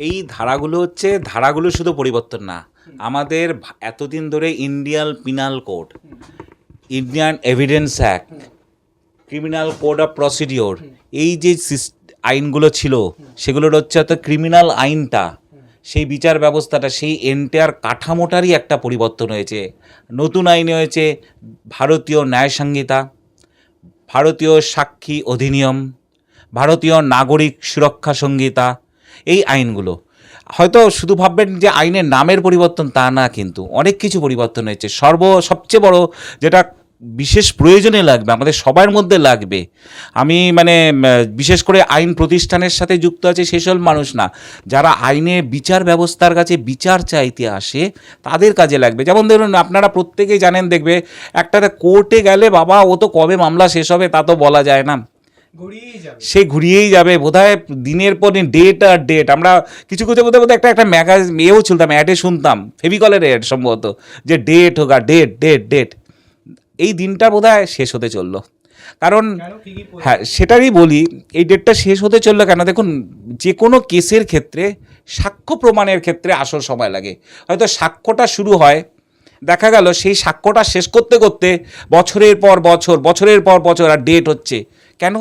এই ধারাগুলো হচ্ছে ধারাগুলো শুধু পরিবর্তন না। আমাদের এতদিন ধরে Indian penal code Indian evidence act criminal code of procedure এই যে সিস- আইনগুলো ছিল সেগুলোর হচ্ছে হয়তো ক্রিমিনাল আইনটা সেই বিচার ব্যবস্থাটা সেই এন্টায়ার কাঠামোটারই একটা পরিবর্তন হয়েছে। নতুন আইনে হয়েছে ভারতীয় ন্যায় সংহিতা ভারতীয় সাক্ষী অধিনিয়ম ভারতীয় নাগরিক সুরক্ষা সংহিতা এই আইনগুলো। হয়তো শুধু ভাববেন যে আইনের নামের পরিবর্তন তা না কিন্তু, অনেক কিছু পরিবর্তন হয়েছে। সর্ব, সবচেয়ে বড় যেটা বিশেষ প্রয়োজনে লাগবে, আমাদের সবার মধ্যে লাগবে, আমি মানে বিশেষ করে আইন প্রতিষ্ঠানের সাথে যুক্ত আছে সেসব মানুষ না, যারা আইনে বিচার ব্যবস্থার কাছে বিচার চাইতে আসে, তাদের কাজে লাগবে। যেমন ধরুন, আপনারা প্রত্যেকেই জানেন দেখবে একটা কোর্টে গেলে বাবা, ও তো কবে মামলা শেষ হবে তা তো বলা যায় না। সে ঘুরিয়েই যাবে। বোধহয় দিনের পর দিন ডেট আর ডেট আমরা কিছু কিছু বোধহয় বোধহয় একটা একটা ম্যাগাজ এও শুনতাম অ্যাডে শুনতাম। ফেভিকলের অ্যাড সম্ভবত যে ডেট হোক আর ডেট ডেট ডেট এই দিনটা বোধহয় শেষ হতে চলল। কারণ হ্যাঁ সেটারই বলি এই ডেটটা শেষ হতে চলল কেন? দেখুন যে কোনো কেসের ক্ষেত্রে সাক্ষ্য প্রমাণের ক্ষেত্রে আসল সময় লাগে। হয়তো সাক্ষ্যটা শুরু হয় দেখা গেল সেই সাক্ষ্যটা শেষ করতে করতে বছরের পর বছর বছরের পর বছর আর ডেট হচ্ছে। কেন?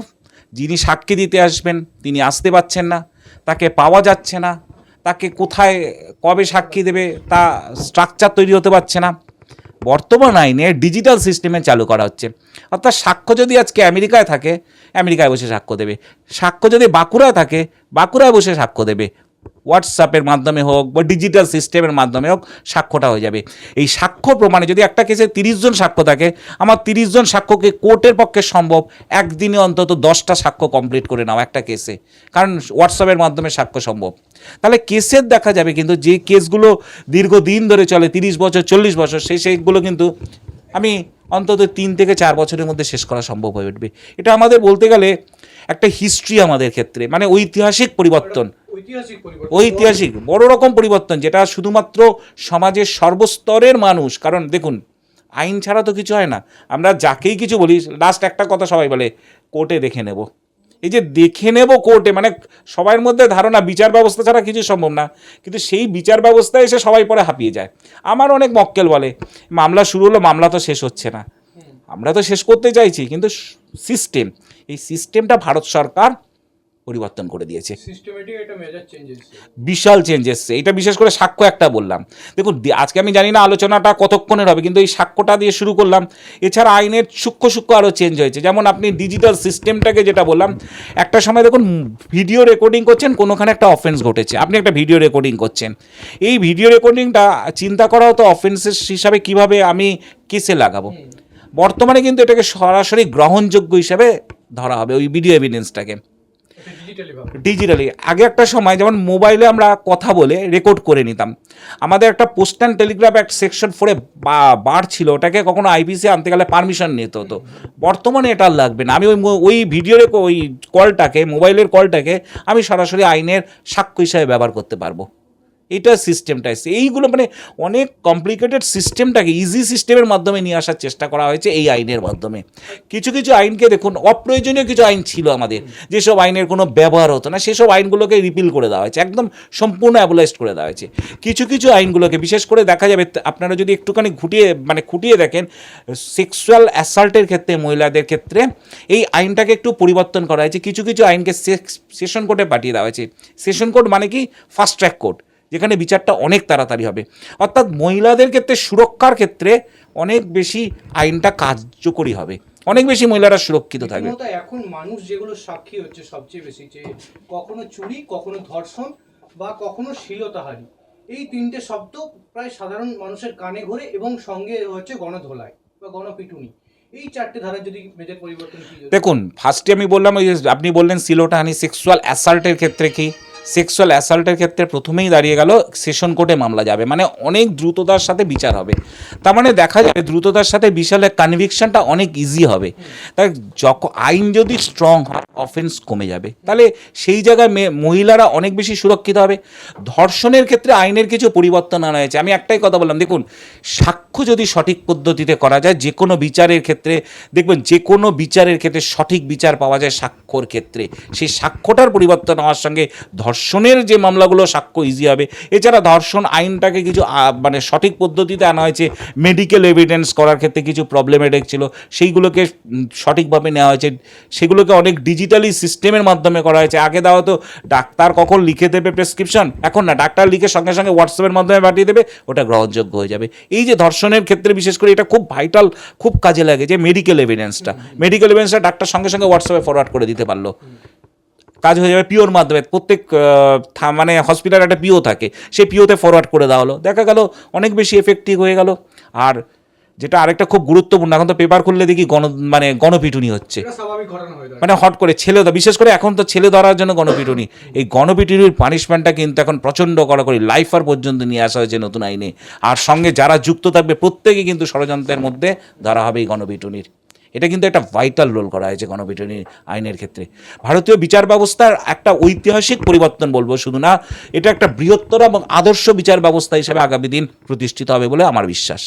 যিনি সাক্ষী দিতে আসবেন, তিনি আসতে পারছেন না। তাকে পাওয়া যাচ্ছে না। তাকে কোথায়, কবে সাক্ষী দেবে, তা স্ট্রাকচার তৈরি হতে পারছে না। বর্তমান আইনে ডিজিটাল সিস্টেমে চালু করা হচ্ছে। অর্থাৎ সাক্ষ্য যদি আজকে আমেরিকায় থাকে, আমেরিকায় বসে সাক্ষ্য দেবে। সাক্ষ্য যদি বাঁকুড়ায় থাকে, বাঁকুড়ায় বসে সাক্ষ্য দেবে। হোয়াটসঅ্যাপের মাধ্যমে হোক বা ডিজিটাল সিস্টেমের মাধ্যমে হোক সাক্ষ্যটা হয়ে যাবে। এই সাক্ষ্য প্রমাণে যদি একটা কেসে তিরিশ জন সাক্ষ্য থাকে, আমার তিরিশ জন সাক্ষ্যকে কোর্টের পক্ষে সম্ভব একদিনে অন্তত দশটা সাক্ষ্য কমপ্লিট করে নাও একটা কেসে কারণ হোয়াটসঅ্যাপের মাধ্যমে সাক্ষ্য সম্ভব। তাহলে কেসের দেখা যাবে কিন্তু যে কেসগুলো দীর্ঘদিন ধরে চলে, তিরিশ বছর, চল্লিশ বছর, সেই সেইগুলো কিন্তু আমি অন্তত তিন থেকে চার বছরের মধ্যে শেষ করা সম্ভব হয়ে উঠবে। এটা আমাদের বলতে গেলে একটা হিস্ট্রি আমাদের ক্ষেত্রে মানে ঐতিহাসিক পরিবর্তন। ঐতিহাসিক বড় রকম পরিবর্তন যেটা শুধুমাত্র সমাজের সর্বস্তরের মানুষ কারণ দেখুন আইন ছাড়া তো কিছু হয় না। আমরা যাকেই কিছু বলি লাস্ট একটা কথা সবাই বলে কোর্টে দেখে নেব। এই যে দেখে নেব কোর্টে মানে সবার মধ্যে ধারণা বিচার ব্যবস্থা ছাড়া কিছু সম্ভব না। কিন্তু সেই বিচার ব্যবস্থায় এসে সবাই পরে হাঁপিয়ে যায়। আমার অনেক মক্কেল বলে মামলা শুরু হলো মামলা তো শেষ হচ্ছে না। আমরা তো শেষ করতে চাইছি কিন্তু সিস্টেম এই সিস্টেমটা ভারত সরকার পরিবর্তন করে দিয়েছে। বিশাল চেঞ্জ এসছে। এটা বিশেষ করে সাক্ষ্য একটা বললাম। দেখুন আজকে আমি জানি না আলোচনাটা কতক্ষণের হবে কিন্তু এই সাক্ষ্যটা দিয়ে শুরু করলাম। এছাড়া আইনের সূক্ষ্ম সূক্ষ্ম আরও চেঞ্জ হয়েছে। যেমন আপনি ডিজিটাল সিস্টেমটাকে যেটা বললাম একটা সময় দেখুন ভিডিও রেকর্ডিং করছেন কোনোখানে একটা অফেন্স ঘটেছে। আপনি একটা ভিডিও রেকর্ডিং করছেন। এই ভিডিও রেকর্ডিংটা চিন্তা করা হতো অফেন্সের হিসাবে কীভাবে আমি কেসে লাগাবো। বর্তমানে কিন্তু এটাকে সরাসরি গ্রহণযোগ্য হিসাবে ধরা হবে ওই ভিডিও এভিডেন্সটাকে ডিজিটালি আগে একটা সময় যেমন মোবাইলে আমরা কথা বলে রেকর্ড করে নিতাম। আমাদের একটা post and telegraph act section ফোরে বার ছিল। ওটাকে কখনো আইপিসি আনতে গেলে পারমিশন নিতে হতো। বর্তমানে এটা লাগবে না। আমি ওই ওই ভিডিওর ওই কলটাকে মোবাইলের কলটাকে আমি সরাসরি আইনের সাক্ষ্য হিসাবে ব্যবহার করতে পারব। এটা সিস্টেমটা এসছে। এইগুলো মানে অনেক কমপ্লিকেটেড সিস্টেমটাকে ইজি সিস্টেমের মাধ্যমে নিয়ে আসার চেষ্টা করা হয়েছে এই আইনের মাধ্যমে। কিছু কিছু আইনকে দেখুন, অপ্রয়োজনীয় কিছু আইন ছিল আমাদের। যেসব আইনের কোনো ব্যবহার হতো না, সেসব আইনগুলোকে রিপিল করে দেওয়া হয়েছে, একদম সম্পূর্ণ অ্যাবলাইজড করে দেওয়া হয়েছে। কিছু কিছু আইনগুলোকে, বিশেষ করে দেখা যাবে, আপনারা যদি একটুখানি ঘুটিয়ে মানে খুঁটিয়ে দেখেন সেক্সুয়াল অ্যাসাল্টের ক্ষেত্রে, মহিলাদের ক্ষেত্রে এই আইনটাকে একটু পরিবর্তন করা হয়েছে। কিছু কিছু আইনকে সেশন কোর্টে পাঠিয়ে দেওয়া হয়েছে। সেশন কোর্ট মানে কি? ফাস্ট ট্র্যাক কোর্ট যেখানে বিচারটা অনেক তাড়াতাড়ি হবে। অর্থাৎ মহিলাদের ক্ষেত্রে সুরক্ষার ক্ষেত্রে অনেক বেশি আইনটা কার্যকরী হবে। অনেক বেশি মহিলারা সুরক্ষিত থাকবে। এখন মানুষ যেগুলো সাক্ষী হচ্ছে সবচেয়ে বেশি যে কখনো চুরি কখনো ধর্ষণ বা কখনো শিলতাহারি এই তিনটে শব্দ প্রায় সাধারণ মানুষের কানে ঘোরে এবং সঙ্গে হচ্ছে গণধোলাই বা গণপিটুনি। এই চারটে ধারা যদি মেজর পরিবর্তন দেখুন ফার্স্টে আমি বললাম ওই যে আপনি বললেন সিলোটাহানি সেক্সুয়াল অ্যাসাল্টের ক্ষেত্রে কি? সেক্সুয়াল অ্যাসাল্টের ক্ষেত্রে প্রথমেই দাঁড়িয়ে গেল সেশন কোর্টে মামলা যাবে। মানে অনেক দ্রুততার সাথে বিচার হবে। তার মানে দেখা যাবে দ্রুততার সাথে বিশালের কনভিকশনটা অনেক ইজি হবে। তাই যখন আইন যদি স্ট্রং হয় অফেন্স কমে যাবে। তাহলে সেই জায়গায় মহিলারা অনেক বেশি সুরক্ষিত হবে। ধর্ষণের ক্ষেত্রে আইনের কিছু পরিবর্তন আনা হয়েছে। আমি একটাই কথা বললাম, দেখুন, সাক্ষ্য যদি সঠিক পদ্ধতিতে করা যায় যে কোনো বিচারের ক্ষেত্রে, দেখবেন যে কোনো বিচারের ক্ষেত্রে সঠিক বিচার পাওয়া যায় সাক্ষ্যর ক্ষেত্রে। সেই সাক্ষ্যটার পরিবর্তন হওয়ার সঙ্গে ধর্ষণ ধর্ষণের যে মামলাগুলো সাক্ষ্য ইজি হবে। এছাড়া ধর্ষণ আইনটাকে কিছু মানে সঠিক পদ্ধতিতে আনা হয়েছে। মেডিকেল এভিডেন্স করার ক্ষেত্রে কিছু প্রবলেমেটিক ছিল সেইগুলোকে সঠিকভাবে নেওয়া হয়েছে। সেগুলোকে অনেক ডিজিটালি সিস্টেমের মাধ্যমে করা হয়েছে। আগে দেওয়া তো ডাক্তার কখন লিখে দেবে প্রেসক্রিপশন এখন না, ডাক্তার লিখে সঙ্গে সঙ্গে হোয়াটসঅ্যাপের মাধ্যমে পাঠিয়ে দেবে, ওটা গ্রহণযোগ্য হয়ে যাবে। এই যে ধর্ষণের ক্ষেত্রে বিশেষ করে এটা খুব ভাইটাল খুব কাজে লাগে যে মেডিকেল এভিডেন্সটা মেডিকেল এভিডেন্সটা ডাক্তার সঙ্গে সঙ্গে হোয়াটসঅ্যাপে ফরওয়ার্ড করে দিতে পারল। কাজ হয়ে যাবে পিওর মাধ্যমে প্রত্যেক থা- মানে হসপিটালে একটা পিও থাকে সেই পিওতে ফরওয়ার্ড করে দেওয়া হলো। দেখা গেল অনেক বেশি এফেক্টিভ হয়ে গেল। আর যেটা আরেকটা খুব গুরুত্বপূর্ণ এখন তো পেপার খুললে দেখি গণ মানে গণপিটুনি হচ্ছে। মানে হট করে ছেলে বিশেষ করে এখন তো ছেলে ধরার জন্য গণপিটুনি। এই গণপিটুনির পানিশমেন্টটা কিন্তু এখন প্রচণ্ড কড়াকড়ি লাইফার পর্যন্ত নিয়ে আসা হয়েছে নতুন আইনে। আর সঙ্গে যারা যুক্ত থাকবে প্রত্যেকে কিন্তু ষড়যন্ত্রের মধ্যে ধরা হবে এই গণপিটুনির। এটা কিন্তু একটা ভাইটাল রোল করা হয়েছে গণপিটনি আইনের ক্ষেত্রে। ভারতীয় বিচার ব্যবস্থার একটা ঐতিহাসিক পরিবর্তন বলব শুধু না, এটা একটা বৃহত্তর এবং আদর্শ বিচার ব্যবস্থা হিসেবে আগামী দিন প্রতিষ্ঠিত হবে বলে আমার বিশ্বাস।